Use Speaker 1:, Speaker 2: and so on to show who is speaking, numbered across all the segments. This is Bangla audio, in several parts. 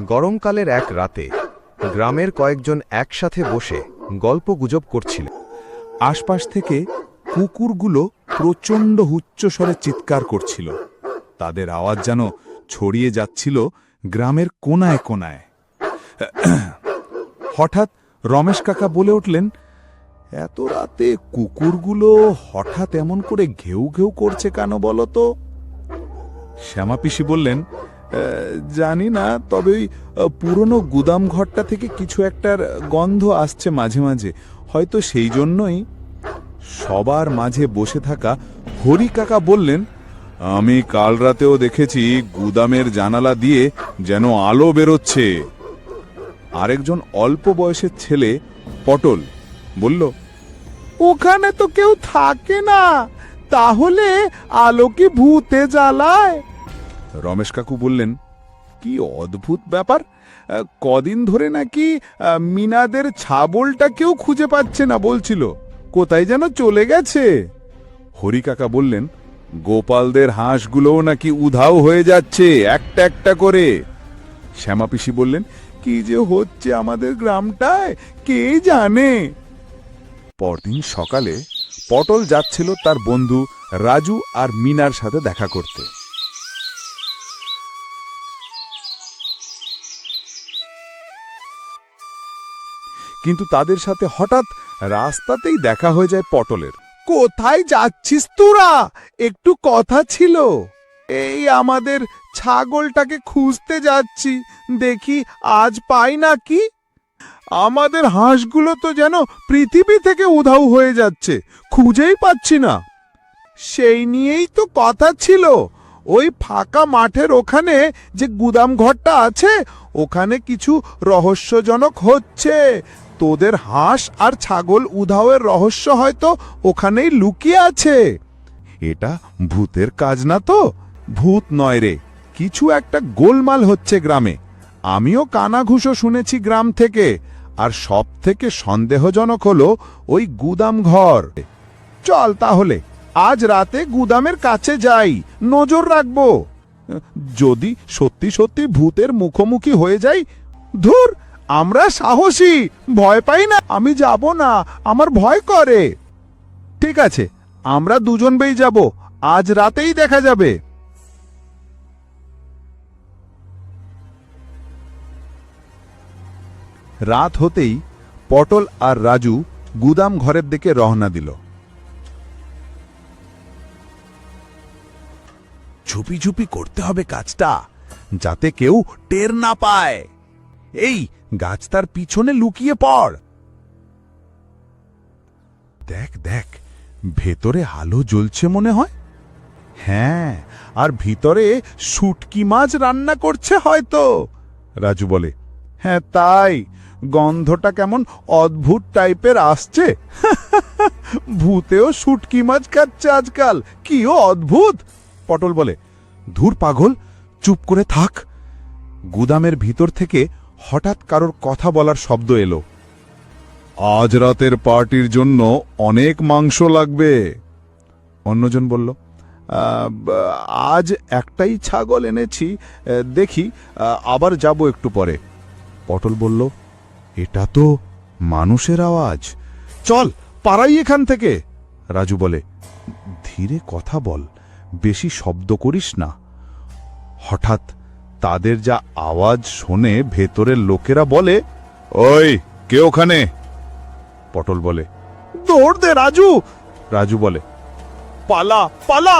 Speaker 1: গরমকালের এক রাতে গ্রামের কয়েকজন একসাথে বসে গল্প গুজব করছিল।
Speaker 2: আশপাশ থেকে কুকুরগুলো প্রচণ্ড উচ্চস্বরে চিৎকার করছিল। তাদের আওয়াজ যেন ছড়িয়ে যাচ্ছিল গ্রামের কোনায় কোনায়। হঠাৎ রমেশ কাকা বলে উঠলেন এত রাতে কুকুরগুলো হঠাৎ এমন করে ঘেউ ঘেউ করছে কেন বলো তো? শ্যামাপিসি বললেন "আহ, জানি না, তবে ওই পুরনো গুদাম ঘরটা থেকে কিছু একটার গন্ধ আসছে মাঝে মাঝে। হয়তো সেই জন্যই সবার মাঝে বসে থাকা হরি কাকা বললেন, আমি কাল রাতেও দেখেছি গুদামের জানালা দিয়ে যেন আলো বেরোচ্ছে। আরেকজন অল্প বয়সের ছেলে পটল বলল, ওখানে তো কেউ থাকে না, তাহলে আলো কি ভূতে জ্বালায়? রমেশ কাকু বললেন, কি অদ্ভুত ব্যাপার! কদিন ধরে নাকি মিনাদের ছাবলটা কেউ খুঁজে পাচ্ছে না বলছিল। কোথায় যেন চলে গেছে? হরি কাকা বললেন, গোপালদের হাঁসগুলোও নাকি উধাও হয়ে যাচ্ছে, একটা একটা করে। শ্যামাপিসি বললেন, কি যে হচ্ছে আমাদের গ্রামটায়, কে জানে? পরদিন সকালে পটল যাচ্ছিল তার বন্ধু রাজু আর মিনার সাথে দেখা করতে। কিন্তু তাদের সাথে হঠাৎ রাস্তাতেই দেখা হয়ে যায় পটলের। কোথায় যাচ্ছিস তোরা? একটু কথা ছিল। এই আমাদের ছাগলটাকে খুঁজতে যাচ্ছি। দেখি আজ পাই নাকি? আমাদের হাঁসগুলো তো যেন পৃথিবী থেকে উধাও হয়ে যাচ্ছে, খুঁজেই পাচ্ছি না। সেই নিয়েই তো কথা ছিল। ওই ফাঁকা মাঠের ওখানে যে গুদাম ঘরটা আছে, ওখানে কিছু রহস্যজনক হচ্ছে। তোদের হাঁস আর ছাগল উধাওয়ের রহস্য হয়তো ওখানেই লুকিয়ে আছে। এটা ভূতের কাজ না তো? ভূত নয় রে, কিছু একটা গোলমাল হচ্ছে গ্রামে। আমিও কানাঘুষো শুনেছি গ্রাম থেকে, আর সব থেকে সন্দেহজনক হলো ওই গুদাম ঘর। চল তাহলে, আজ রাতে গুদামের কাছে যাই, নজর রাখব। যদি সত্যি সত্যি ভূতের মুখোমুখি হয়ে যাই, ধুর! আমরা সাহসী, ভয় পাই না। আমি যাব না, আমার ভয় করে। ঠিক আছে, আমরা দুজন বেই যাব, আজ রাতেই দেখা যাবে। রাত হতেই পটল আর রাজু গুদাম ঘরের দিকে রওনা দিল। ঝুপি ঝুপি করতে হবে কাজটা, যাতে কেউ টের না পায়। এই, গাছ তার পিছনে লুকিয়ে পড়। দেখ দেখ, ভেতরে আলো জ্বলছে মনে হয়। হ্যাঁ আর ভিতরে শুটকি মাছ রান্না করছে হয়তো, রাজু বলে। হ্যাঁ তাই, গন্ধটা কেমন অদ্ভুত টাইপের আসছে। ভূতেও শুটকি মাছ খাচ্ছে আজকাল, কিও অদ্ভুত, পটল বলে। ধুর পাগল, চুপ করে থাক। গুদামের ভিতর থেকে হঠাৎ কারোর কথা বলার শব্দ এলো। আজ রাতের পার্টির জন্য অনেক মাংস লাগবে। অন্যজন বলল আজ একটাই ছাগল এনেছি, দেখি, আবার যাব একটু পরে। পটল বলল, এটা তো মানুষের আওয়াজ। চল, পারাই এখান থেকে। রাজু বলে, ধীরে কথা বল, বেশি শব্দ করিস না। হঠাৎ তাদের যা আওয়াজ শোনে ভেতরের লোকেরা বলে, ওই, কে ওখানে? পটল বলে, দৌড় দে রাজু। রাজু বলে, পালা পালা।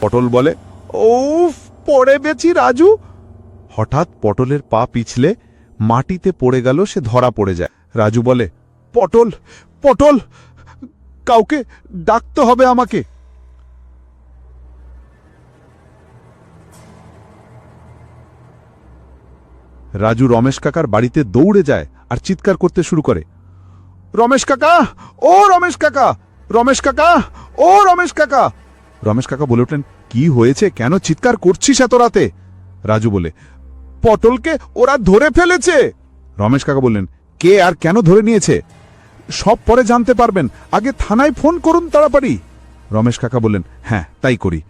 Speaker 2: পটল বলে ওফ পড়ে বেছি রাজু। হঠাৎ পটলের পা পিছলে মাটিতে পড়ে গেল, সে ধরা পড়ে যায়। রাজু বলে, পটল পটল। কাউকে ডাকতে হবে আমাকে। রাজু রমেশ কাকার বাড়িতে দৌড়ে যায় আর চিৎকার করতে শুরু করে। রমেশ কাকা, ও রমেশ কাকা রমেশ কাকা, ও রমেশ কাকা। রমেশ কাকা বলে উঠলেন, কি হয়েছে? কেন চিৎকার করছিস এত রাতে? রাজু বলে, পটলকে ওরা ধরে ফেলেছে। রমেশ কাকা বললেন, কে আর কেন ধরে নিয়েছে? সব পরে জানতে পারবেন। আগে থানায় ফোন করুন তাড়াতাড়ি। রমেশ কাকা বললেন হ্যাঁ তাই করি।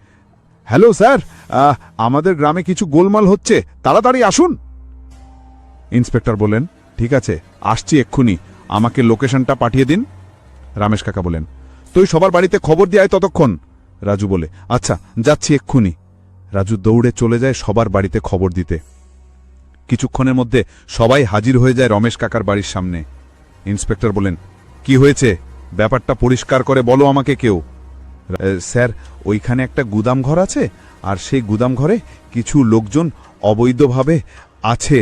Speaker 2: হ্যালো, স্যার আমাদের গ্রামে কিছু গোলমাল হচ্ছে, তাড়াতাড়ি আসুন। ইন্সপেক্টর বললেন, ঠিক আছে, আসছি এক্ষুনি, আমাকে লোকেশনটা পাঠিয়ে দিন। রামেশ কাকা বলেন তুই সবার বাড়িতে খবর দিয়ে আয় ততক্ষণ। রাজু বলে আচ্ছা যাচ্ছি এক্ষুনি। রাজু দৌড়ে চলে যায় সবার বাড়িতে খবর দিতে। কিছুক্ষণের মধ্যে সবাই হাজির হয়ে যায় রমেশ কাকার বাড়ির সামনে। ইন্সপেক্টর বলেন কি হয়েছে? ব্যাপারটা পরিষ্কার করে বলো আমাকে কেউ। স্যার, ওইখানে একটা গুদাম ঘর আছে, আর সেই গুদাম ঘরে কিছু লোকজন অবৈধভাবে আছে।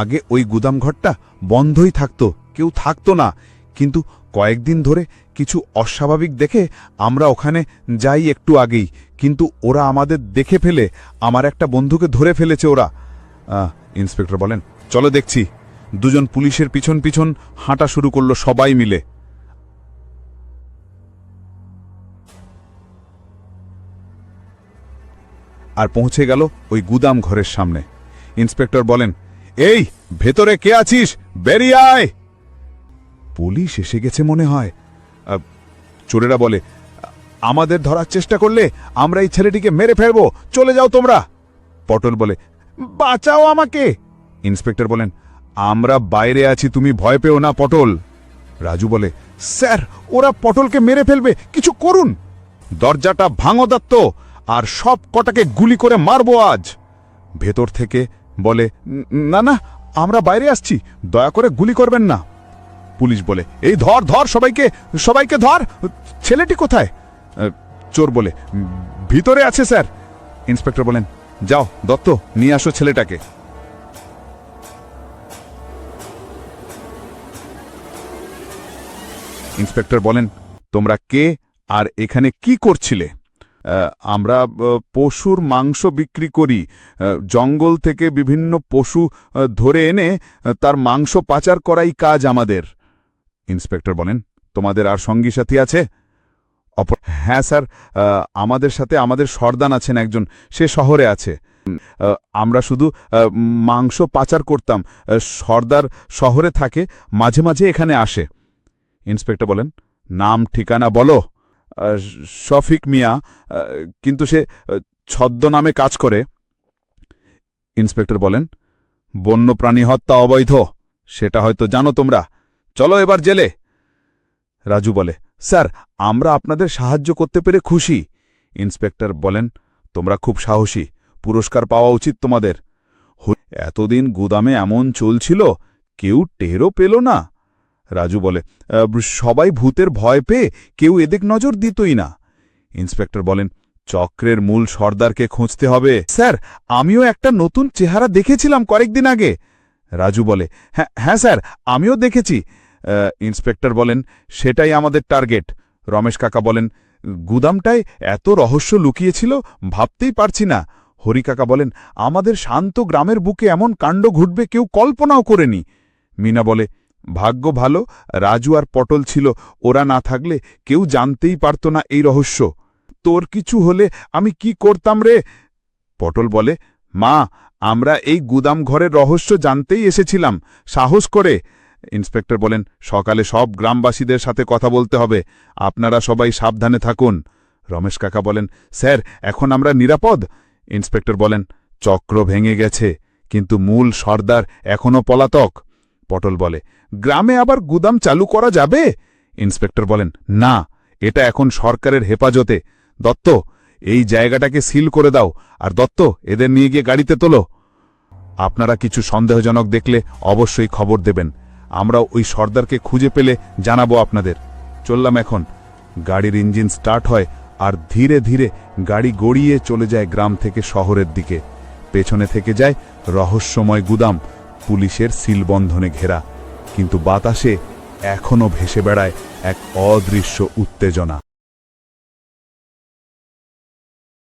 Speaker 2: আগে ওই গুদাম ঘরটা বন্ধই থাকতো, কেউ থাকতো না। কিন্তু কয়েকদিন ধরে কিছু অস্বাভাবিক দেখে আমরা ওখানে যাই একটু আগেই। কিন্তু ওরা আমাদের দেখে ফেলে, আমার একটা বন্ধুকে ধরে ফেলেছে ওরা। ইন্সপেক্টর বলেন, চলো দেখছি। দুজন পুলিশের পিছন পিছন হাঁটা শুরু করল সবাই মিলে। আর পৌঁছে গেল ওই গুদাম ঘরের সামনে। ইন্সপেক্টর বলেন, এই, ভেতরে কে আছিস? বেরিয়ে আয়! পুলিশ এসে গেছে মনে হয়। চোরেরা বলে, আমাদের ধরার চেষ্টা করলে আমরা এই ছেলেটিকে মেরে ফেলব। চলে যাও তোমরা! পটল বলে, বাঁচাও আমাকে! ইন্সপেক্টর বলেন আমরা বাইরে আছি, তুমি ভয় পেও না, পটল। রাজু বলে, স্যার, ওরা পটলকে মেরে ফেলবে, কিছু করুন। দরজাটা ভাঙো দত্ত, আর সব কটাকে গুলি করে মারবো আজ। ভেতর থেকে বলে, না না, আমরা বাইরে আসছি, দয়া করে গুলি করবেন না। পুলিশ বলে, এই ধর ধর সবাইকে সবাইকে ধর, ছেলেটি কোথায়? চোর বলে, ভিতরে আছে, স্যার। ইন্সপেক্টর বলেন, যাও দত্ত, নিয়ে আসো ছেলেটাকে। ইন্সপেক্টর বলেন, তোমরা কে আর এখানে কি করছিলে? আমরা পশুর মাংস বিক্রি করি। জঙ্গল থেকে বিভিন্ন পশু ধরে এনে তার মাংস পাচার করাই কাজ আমাদের। ইন্সপেক্টর বলেন, তোমাদের আর সঙ্গী সাথী আছে হ্যাঁ স্যার আমাদের সাথে আমাদের সর্দান আছেন একজন, সে শহরে আছে। আমরা শুধু মাংস পাচার করতাম। সর্দার শহরে থাকে, মাঝে মাঝে এখানে আসে। ইন্সপেক্টর বলেন, নাম, ঠিকানা বলো। শফিক মিয়া কিন্তু সে ছদ্মনামে কাজ করে। ইন্সপেক্টর বলেন, বন্যপ্রাণী হত্যা অবৈধ, সেটা হয়তো জানো তোমরা। চলো এবার জেলে। রাজু বলে, স্যার, আমরা আপনাদের সাহায্য করতে পেরে খুশি। ইন্সপেক্টর বলেন, তোমরা খুব সাহসী, পুরস্কার পাওয়া উচিত তোমাদের। এতদিন গুদামে এমন চলছিল কেউ টেরও পেল না। রাজু বলে সবাই ভূতের ভয় পেয়ে কেউ এদিক নজর দিতই না। ইন্সপেক্টর বলেন, চক্রের মূল সর্দারকে খুঁজতে হবে। স্যার, আমিও একটা নতুন চেহারা দেখেছিলাম কয়েকদিন আগে। রাজু বলে হ্যাঁ হ্যাঁ স্যার, আমিও দেখেছি। ইন্সপেক্টর বলেন, সেটাই আমাদের টার্গেট। রমেশ কাকা বলেন, গুদামটায় এত রহস্য লুকিয়েছিল, ভাবতেই পারছি না। হরি কাকা বলেন, আমাদের শান্ত গ্রামের বুকে এমন কাণ্ড ঘটবে কেউ কল্পনাও করেনি। মিনা বলে ভাগ্য ভালো, রাজু আর পটল ছিল, ওরা না থাকলে কেউ জানতেই পারত না এই রহস্য। তোর কিছু হলে আমি কি করতাম রে? পটল বলে, মা, আমরা এই গুদাম ঘরের রহস্য জানতেই এসেছিলাম। সাহস করে। ইন্সপেক্টর বলেন, সকালে সব গ্রামবাসীদের সাথে কথা বলতে হবে। আপনারা সবাই সাবধানে থাকুন। রমেশ কাকা বলেন, স্যার, এখন আমরা নিরাপদ? ইন্সপেক্টর বলেন, চক্র ভেঙে গেছে, কিন্তু মূল সর্দার এখনও পলাতক। পটল বলে, গ্রামে আবার গুদাম চালু করা যাবে? ইন্সপেক্টর বলেন, না, এটা এখন সরকারের হেফাজতে। দত্ত, এই জায়গাটাকে সিল করে দাও, আর দত্ত, এদের নিয়ে গিয়ে গাড়িতে তোলো। আপনারা কিছু সন্দেহজনক দেখলে অবশ্যই খবর দেবেন। আমরা ওই সর্দারকে খুঁজে পেলে জানাব আপনাদের। চললাম এখন। গাড়ির ইঞ্জিন স্টার্ট হয়, আর ধীরে ধীরে গাড়ি গড়িয়ে চলে যায় গ্রাম থেকে শহরের দিকে। পেছনে থেকে যায় রহস্যময় গুদাম। পুলিশের সিলবন্ধনে ঘেরা কিন্তু বাতাসে এখনও ভেসে বেড়ায় এক অদৃশ্য উত্তেজনা।